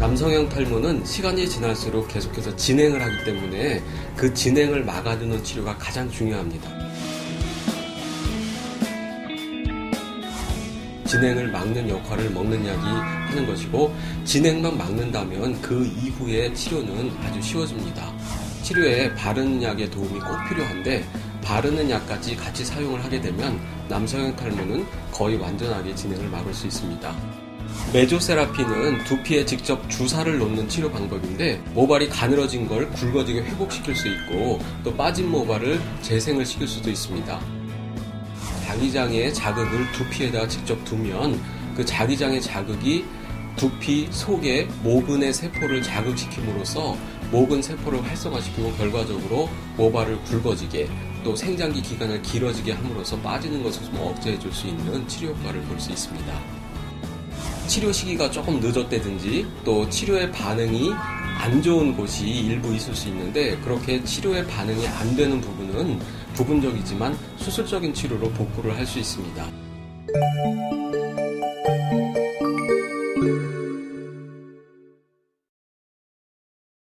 남성형 탈모는 시간이 지날수록 계속해서 진행을 하기 때문에 그 진행을 막아주는 치료가 가장 중요합니다. 진행을 막는 역할을 먹는 약이 하는 것이고 진행만 막는다면 그 이후의 치료는 아주 쉬워집니다. 치료에 바르는 약의 도움이 꼭 필요한데 바르는 약까지 같이 사용을 하게 되면 남성형 탈모는 거의 완전하게 진행을 막을 수 있습니다. 메조세라피는 두피에 직접 주사를 놓는 치료 방법인데 모발이 가늘어진 걸 굵어지게 회복시킬 수 있고 또 빠진 모발을 재생을 시킬 수도 있습니다. 자기장의 자극을 두피에다 직접 두면 그 자기장의 자극이 두피 속에 모근의 세포를 자극시킴으로써 모근 세포를 활성화시키고 결과적으로 모발을 굵어지게 또 생장기 기간을 길어지게 함으로써 빠지는 것을 좀 억제해 줄 수 있는 치료 효과를 볼 수 있습니다. 치료 시기가 조금 늦었다든지 또 치료의 반응이 안 좋은 곳이 일부 있을 수 있는데 그렇게 치료의 반응이 안 되는 부분은 부분적이지만 수술적인 치료로 복구를 할 수 있습니다.